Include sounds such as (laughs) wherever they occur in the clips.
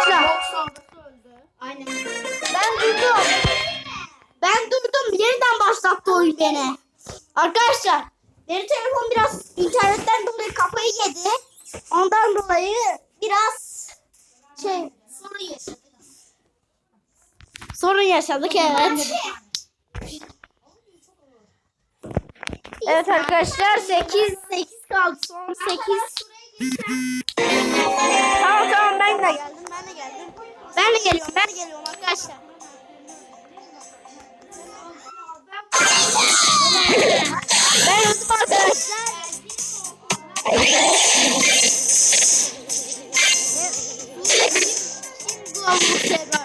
Başla. Aynen. Ben duydum. Ben duydum. Yeniden başlattı oyun beni. Arkadaşlar benim telefon biraz internetten dolayı kafayı yedi. Ondan dolayı biraz şey sorun yaşadık. Sorun yaşadık evet. Evet arkadaşlar 8 8 kaldı son 8. tamam tamam ben de geldim. Ben de geliyorum. Ben de geliyorum arkadaşlar. ben öldüm arkadaşlar. Şimdi bu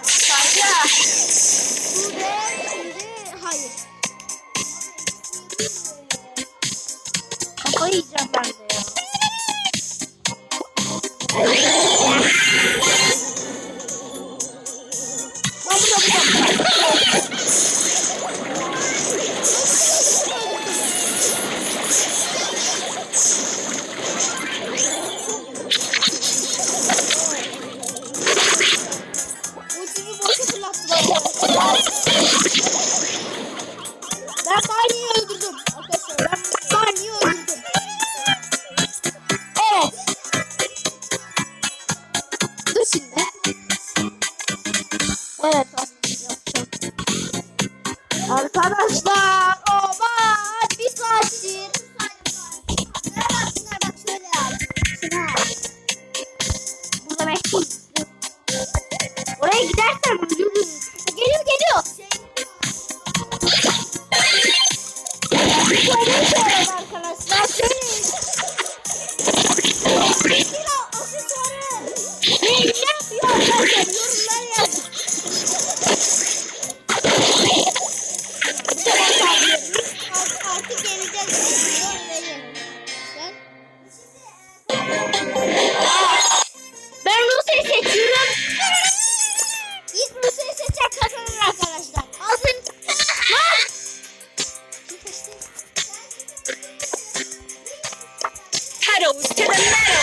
একটা to the metal.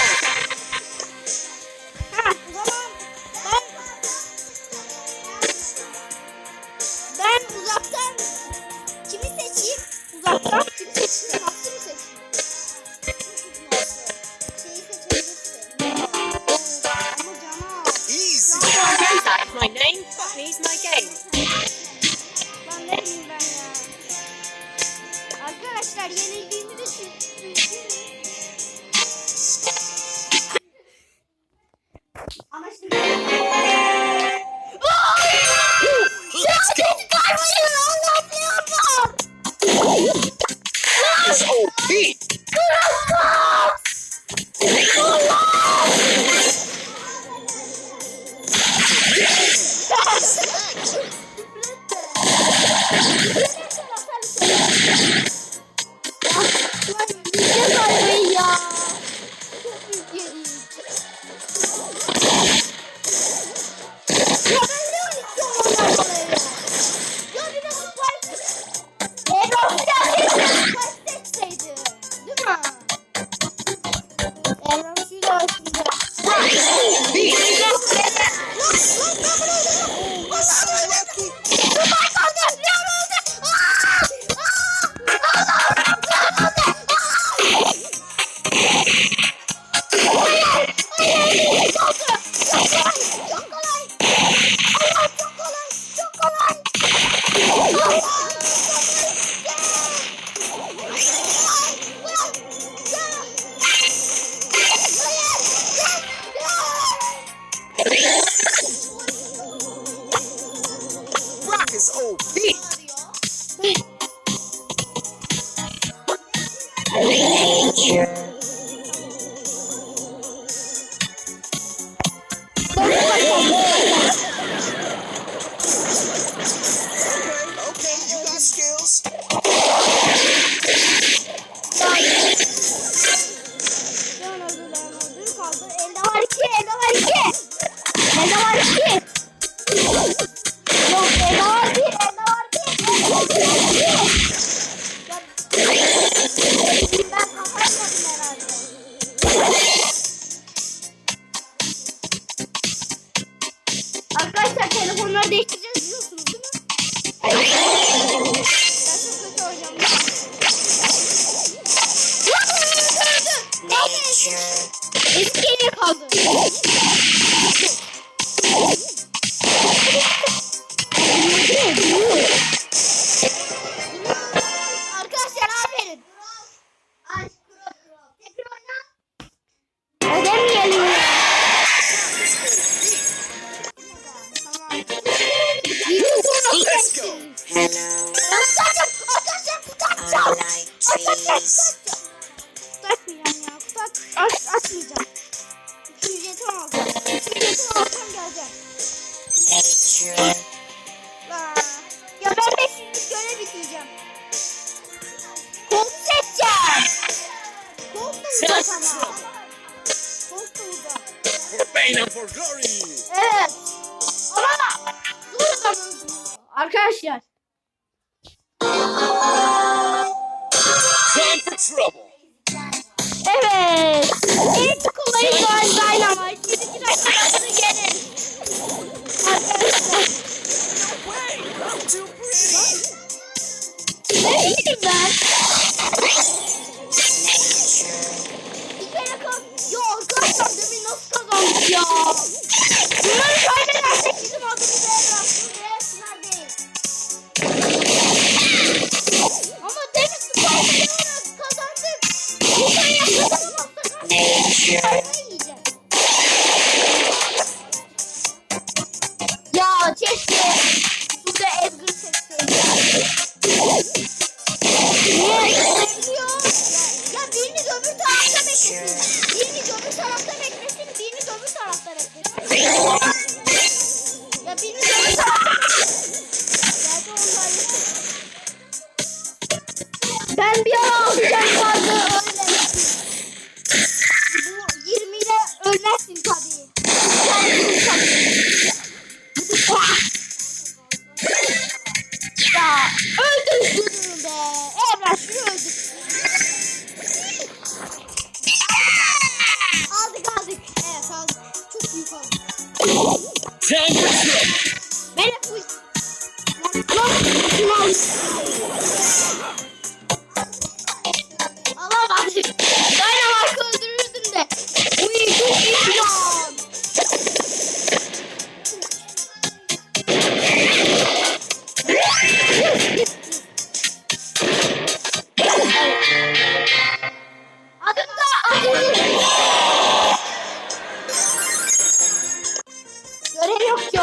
Yeah. Arkadaşlar telefonları değiştireceğiz biliyorsunuz değil mi? Ben çok aç, aç, açmayacağım. Üçüncü yetim alacağım. Üçüncü yetim alsam geleceğim. Nature. Aa, Ya ben beşinci görev bitireceğim. Kol seçeceğim. Kol da uzak ama. Kol da uzak. For pain and for glory. Evet. Ama dur zaman. Arkadaşlar. Time for trouble. Evet. İlk kullayı Doğan Dynamite. 7. dakikasını gelin. Arkadaşlar. Too pretty. Ne bileyim ben? Bir kere kaz... Ya arkadaşlar demin nasıl kazandık ya? Yeah. Emrah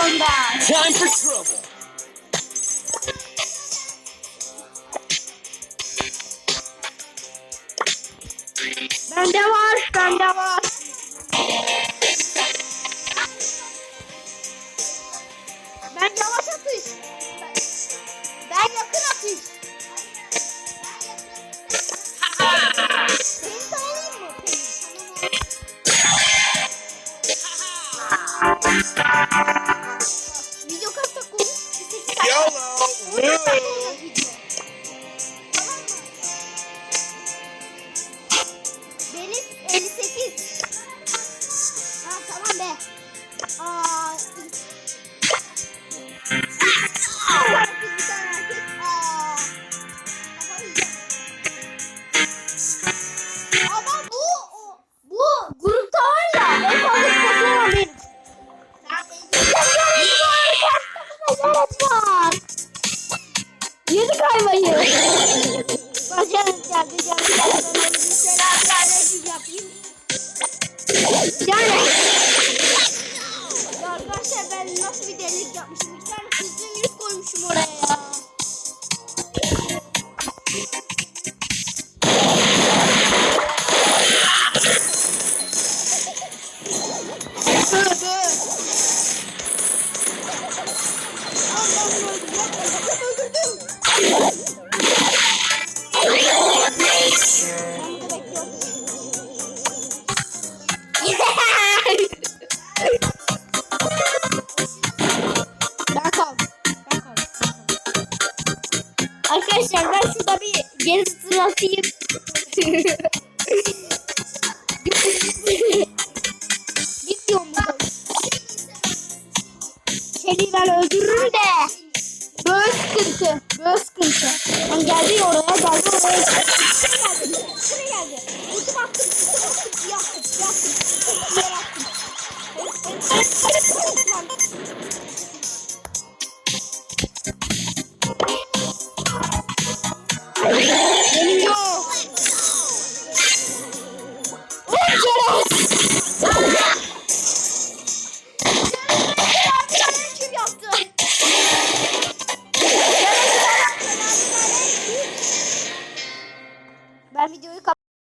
Görev yok ki onda. Time for trouble. Bende var, bende var. Ben yavaş atış. Ben yakın atış. 58. Ha tamam be. Aa. Ama bu bu grupta var ya en fazla var. Yedik ayvayı. Bacanım geldi geldi geldi. (laughs) Vermesi yapayım. Yani. Ya arkadaşlar ben nasıl bir delilik yapmışım. Bir tane kızgın yüz koymuşum oraya ya. Ben şurada bir geri sıra atayım. Gitmiyorum buradan. seni ben öldürürüm de. Böyle sıkıntı. Böyle sıkıntı. Ben geldi oraya geldi oraya. Şuraya geldi. Şuraya geldi. Ultim attım. Ultim attım. Yaktım. Yaktım. Ultim yarattım.